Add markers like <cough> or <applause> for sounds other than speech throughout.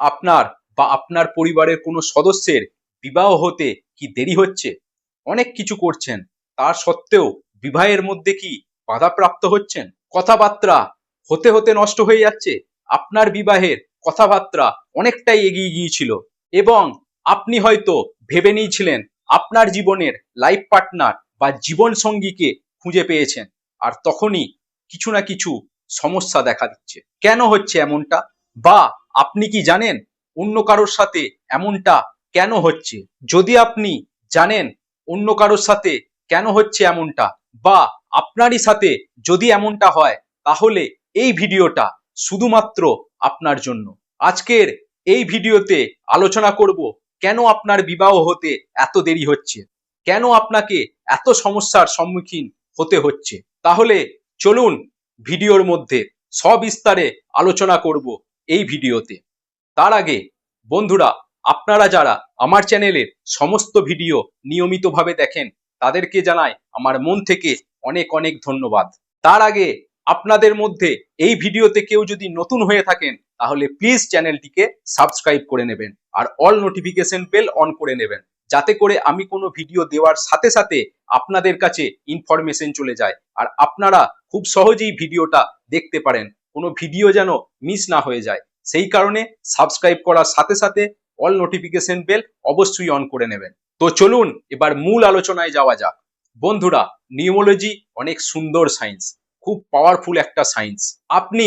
আপনার বা আপনার পরিবারের কোনো সদস্যের বিবাহ হতে কি দেরি হচ্ছে? অনেক কিছু করছেন তার সত্ত্বেও বিবাহের মধ্যে কি বাধাপ্রাপ্ত হচ্ছেন? কথাবার্তা হতে হতে নষ্ট হয়ে যাচ্ছে। আপনার বিবাহের কথাবার্তা অনেকটাই এগিয়ে গিয়েছিল এবং আপনি হয়তো ভেবে নিয়েছিলেন আপনার জীবনের লাইফ পার্টনার বা জীবন সঙ্গীকে খুঁজে পেয়েছেন আর তখনই কিছু না কিছু সমস্যা দেখা দিচ্ছে। কেন হচ্ছে এমনটা? বা আপনি কি জানেন অন্য কারোর সাথে এমনটা কেন হচ্ছে? যদি আপনি জানেন অন্য কারোর সাথে কেন হচ্ছে এমনটা বা আপনারই সাথে যদি এমনটা হয়, তাহলে এই ভিডিওটা শুধুমাত্র আপনার জন্য। আজকের এই ভিডিওতে আলোচনা করব কেন আপনার বিবাহ হতে এত দেরি হচ্ছে? কেন আপনাকে এত সমস্যার সম্মুখীন হতে হচ্ছে? তাহলে চলুন ভিডিওর মধ্যে সবিস্তারে আলোচনা করব এই ভিডিওতে। তার আগে, বন্ধুরা, আপনারা যারা আমার চ্যানেলের সমস্ত ভিডিও নিয়মিতভাবে দেখেন, তাদেরকে জানাই আমার মন থেকে অনেক অনেক ধন্যবাদ। তার আগে, আপনাদের মধ্যে এই ভিডিওতে কেউ যদি নতুন হয়ে থাকেন, তাহলে প্লিজ চ্যানেলটিকে সাবস্ক্রাইব করে নেবেন আর অল নোটিফিকেশন বেল অন করে নেবেন, যাতে করে আমি কোনো ভিডিও দেওয়ার সাথে সাথে আপনাদের কাছে ইনফরমেশন চলে যায় আর আপনারা খুব সহজেই ভিডিওটা দেখতে পারেন। কোনো ভিডিও যেন মিস না হয়ে যায়। সেই কারণে সাবস্ক্রাইব করার সাথে সাথে অল নোটিফিকেশন বেল অবশ্যই অন করে নেবেন। তো চলুন এবার মূল আলোচনায় যাওয়া যাক। বন্ধুরা নিউমোলজি অনেক সুন্দর সায়েন্স খুব পাওয়ারফুল একটা সায়েন্স আপনি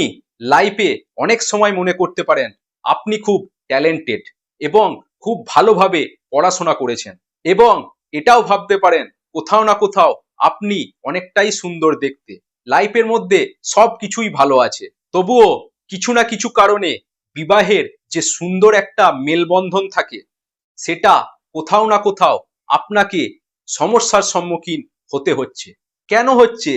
লাইফে অনেক সময় মনে করতে পারেন, আপনি খুব ট্যালেন্টেড এবং খুব ভালোভাবে পড়াশোনা করেছেন এবং এটাও ভাবতে পারেন, কোথাও না কোথাও আপনি অনেকটাই সুন্দর দেখতে। লাইফের মধ্যে সব কিছুই ভালো আছে। তবুও কিছু না কিছু কারণে বিবাহের যে সুন্দর একটা মেলবন্ধন থাকে, সেটা কোথাও না কোথাও আপনাকে সমস্যার সম্মুখীন হতে হচ্ছে। কেন হচ্ছে?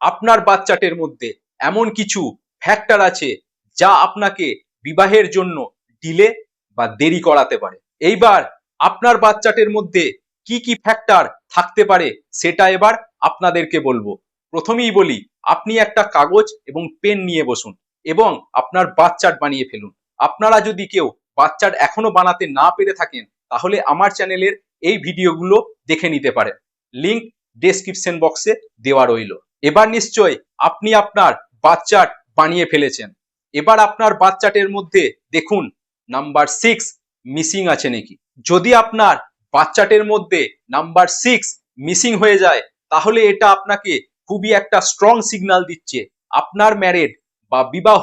আপনার বাচ্চাটের মধ্যে এমন কিছু ফ্যাক্টর আছে যা আপনাকে বিবাহের জন্য ডিলে বা দেরি করাতে পারে। এইবার আপনার বাচ্চাটের মধ্যে কি কি ফ্যাক্টর থাকতে পারে, সেটা এবার আপনাদেরকে বলব। প্রথমেই বলি, আপনি একটা কাগজ এবং পেন নিয়ে বসুন এবং আপনার বাচ্চাট বানিয়ে ফেলুন। আপনারা যদি কেউ বাচ্চাট এখনও বানাতে না পেরে থাকেন, তাহলে আমার চ্যানেলের এই ভিডিওগুলো দেখে নিতে পারেন। লিংক ডেসক্রিপশন বক্সে দেওয়া রইল। এবার নিশ্চয় আপনি আপনার বাচ্চাট বানিয়ে ফেলেছেন। এবার আপনার বাচ্চাটের মধ্যে দেখুন, নাম্বার সিক্স মিসিং আছে নাকি? যদি আপনার বাচ্চাটের মধ্যে নাম্বার সিক্স মিসিং হয়ে যায়, তাহলে এটা আপনাকে খুবই একটা স্ট্রং সিগন্যাল দিচ্ছে আপনার ম্যারেড বা বিবাহ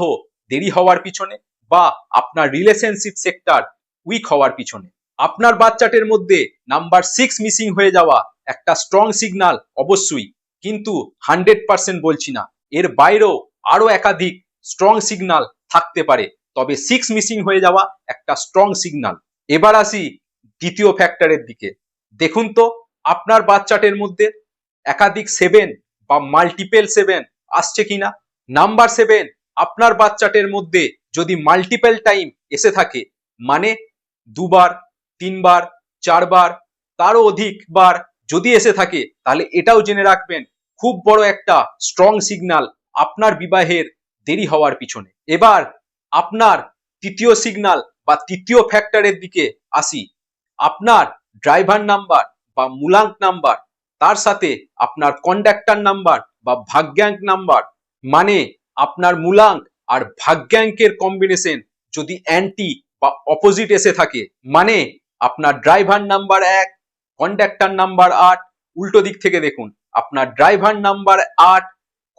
দেরি হওয়ার পিছনে বা আপনার রিলেশনশিপ সেক্টর উইক হওয়ার পিছনে। আপনার বাচ্চাটের মধ্যে নাম্বার সিক্স মিসিং হয়ে যাওয়া একটা স্ট্রং সিগন্যাল অবশ্যই, কিন্তু হান্ড্রেড পার্সেন্ট বলছি না। এর বাইরেও আরও একাধিক স্ট্রং সিগন্যাল থাকতে পারে, তবে সিক্স মিসিং হয়ে যাওয়া একটা স্ট্রং সিগন্যাল এবার আসি দ্বিতীয় ফ্যাক্টরের দিকে। দেখুন তো, আপনার বাচ্চাটের মধ্যে একাধিক সেভেন বা মাল্টিপেল সেভেন আসছে কিনা? নাম্বার সেভেন আপনার বাচ্চাটের মধ্যে যদি মাল্টিপেল টাইম এসে থাকে মানে দুবার, তিনবার, চারবার, তারও অধিকবার যদি এসে থাকে, তাহলে এটাও জেনে রাখবেন, খুব বড় একটা স্ট্রং সিগন্যাল আপনার বিবাহের দেরি হওয়ার পিছনে। এবার আপনার তৃতীয় সিগনাল বা তৃতীয় ফ্যাক্টরের দিকে আসি। আপনার ড্রাইভার নাম্বার বা মূলাঙ্ক নাম্বার তার সাথে আপনার কন্ডাক্টর নাম্বার বা ভাগ্যাঙ্ক নাম্বার মানে আপনার মূলাঙ্ক আর ভাগ্যাঙ্কের কম্বিনেশন যদি অ্যান্টি বা অপোজিট এসে থাকে মানে আপনার ড্রাইভার নাম্বার এক কন্ডাক্টর নাম্বার আট। উল্টো দিক থেকে দেখুন, আপনার ড্রাইভার নাম্বার আট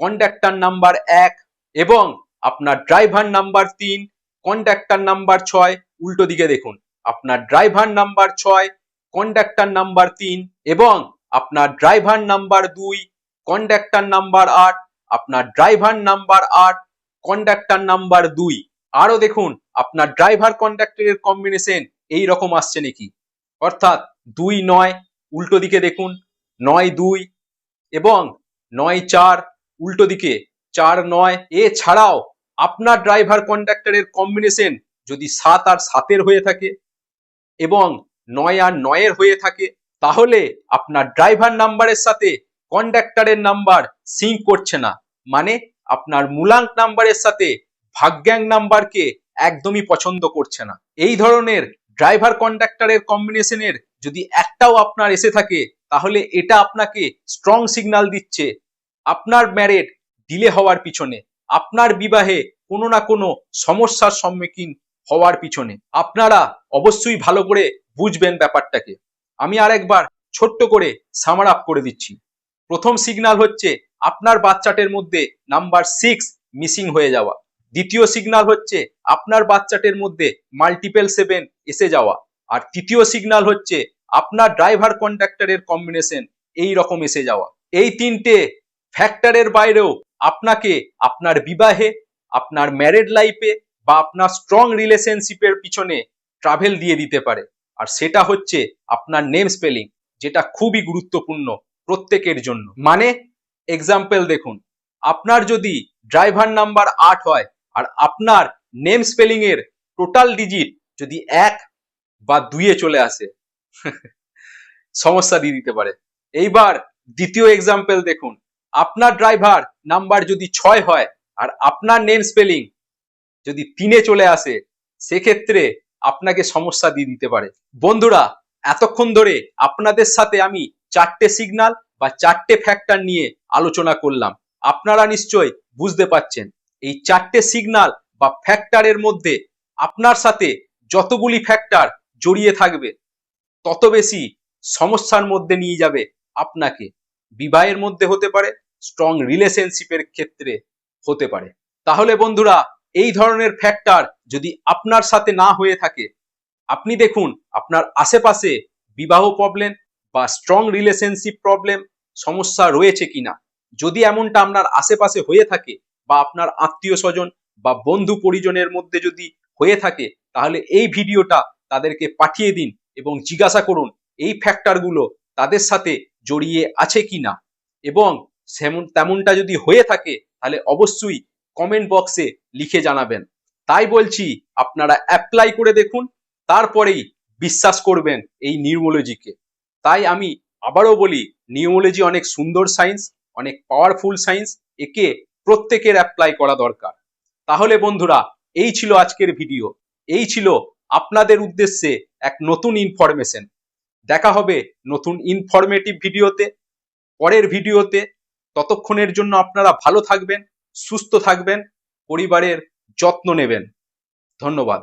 কন্ডাক্টর নাম্বার এক এবং আপনার ড্রাইভার নাম্বার তিন কন্ডাক্টর নাম্বার ছয়। উল্টো দিকে দেখুন, আপনার ড্রাইভার নাম্বার ছয় কন্ডাক্টর নাম্বার তিন এবং আপনার ড্রাইভার নাম্বার দুই কন্ডাক্টর নাম্বার আট, আপনার ড্রাইভার নাম্বার আট কন্ডাক্টর নাম্বার দুই। আরও দেখুন, আপনার ড্রাইভার কন্ডাক্টরের কম্বিনেশন এই রকম আসছে নাকি? অর্থাৎ দুই নয়, উল্টো দিকে দেখুন, নয় দুই এবং নয় চার, উল্টো দিকে চার নয়। এছাড়াও আপনার ড্রাইভার কন্ডাক্টরের কম্বিনেশন যদি সাত আর সাতের হয়ে থাকে এবং নয় আর নয়ের হয়ে থাকে তাহলে আপনার ড্রাইভার নাম্বারের সাথে কন্ডাক্টরের নাম্বার সিঙ্ক করছে না। মানে আপনার মূলাঙ্ক নাম্বারের সাথে ভাগ্যাঙ্ক নাম্বারকে একদমই পছন্দ করছে না। এই ধরনের ড্রাইভার কন্ডাক্টরের কম্বিনেশনের যদি একটাও আপনার এসে থাকে, তাহলে এটা আপনাকে স্ট্রং সিগন্যাল দিচ্ছে আপনার ম্যারেড ডিলে হওয়ার পিছনে, আপনার বিবাহে কোনো না কোনো সমস্যার সম্মুখীন হওয়ার পিছনে। আপনারা অবশ্যই ভালো করে বুঝবেন ব্যাপারটাকে। আমি আরেকবার ছোট্ট করে সামার আপ করে দিচ্ছি। প্রথম সিগনাল হচ্ছে আপনার বাচ্চাটের মধ্যে নাম্বার সিক্স মিসিং হয়ে যাওয়া। দ্বিতীয় সিগন্যাল হচ্ছে আপনার বাচ্চাটের মধ্যে মাল্টিপেল সেভেন এসে যাওয়া। আর তৃতীয় সিগন্যাল হচ্ছে আপনার ড্রাইভার কন্ডাক্টরের কম্বিনেশন এই রকম এসে যাওয়া। এই তিনটে ফ্যাক্টরের বাইরেও আপনাকে আপনার বিবাহে, আপনার ম্যারেড লাইফে বা আপনার স্ট্রং রিলেশনশিপের পিছনে ট্রাভেল দিয়ে দিতে পারে। আর সেটা হচ্ছে আপনার নেম স্পেলিং যেটা খুবই গুরুত্বপূর্ণ প্রত্যেকের জন্য। মানে এক্সাম্পল দেখুন, আপনার যদি ড্রাইভার নাম্বার আট হয়, আর আপনার নেম স্পেলিং এর টোটাল ডিজিট যদি এক বা দুইয়ে চলে আসে, <laughs> সমস্যা দিয়ে দিতে পারে। এইবার দ্বিতীয় এক্সাম্পল দেখুন, আপনার ড্রাইভার নাম্বার যদি ছয় হয়, আর আপনার নেম স্পেলিং যদি তিনে চলে আসে, সেক্ষেত্রে আপনাকে সমস্যা দিয়ে দিতে পারে। বন্ধুরা, এতক্ষণ ধরে আপনাদের সাথে আমি চারটে সিগন্যাল বা চারটে ফ্যাক্টর নিয়ে আলোচনা করলাম। আপনারা নিশ্চয় বুঝতে পাচ্ছেন এই চারটে সিগন্যাল বা ফ্যাক্টরের মধ্যে আপনার সাথে যতগুলি ফ্যাক্টর জড়িয়ে থাকবে, তত বেশি সমস্যার মধ্যে নিয়ে যাবে আপনাকে। বিবাহের মধ্যে হতে পারে স্ট্রং রিলেশনশিপের ক্ষেত্রে হতে পারে। তাহলে বন্ধুরা, এই ধরনের ফ্যাক্টর যদি আপনার সাথে না হয়ে থাকে, আপনি দেখুন আপনার আশেপাশে বিবাহ প্রবলেম বা স্ট্রং রিলেশনশিপ প্রবলেম সমস্যা রয়েছে কিনা। যদি এমনটা আপনার আশেপাশে হয়ে থাকে বা আপনার আত্মীয় স্বজন বা বন্ধু পরিজনের মধ্যে যদি হয়ে থাকে, তাহলে এই ভিডিওটা তাদেরকে পাঠিয়ে দিন এবং জিজ্ঞাসা করুন এই ফ্যাক্টরগুলো তাদের সাথে জড়িয়ে আছে কিনা। এবং তেমনটা যদি হয়ে থাকে, তাহলে অবশ্যই কমেন্ট বক্সে লিখে জানাবেন। তাই বলছি, আপনারা অ্যাপ্লাই করে দেখুন, তারপরেই বিশ্বাস করবেন এই নিউমোলজিকে তাই আমি আবারও বলি নিউমোলজি অনেক সুন্দর সায়েন্স অনেক পাওয়ারফুল সায়েন্স একে প্রত্যেকের অ্যাপ্লাই করা দরকার। তাহলে বন্ধুরা, এই ছিল আজকের ভিডিও এই ছিল আপনাদের উদ্দেশ্যে এক নতুন ইনফরমেশন দেখা হবে নতুন ইনফরমেটিভ ভিডিওতে পরের ভিডিওতে ততক্ষণের জন্য আপনারা ভালো থাকবেন, সুস্থ থাকবেন, পরিবারের যত্ন নেবেন। ধন্যবাদ।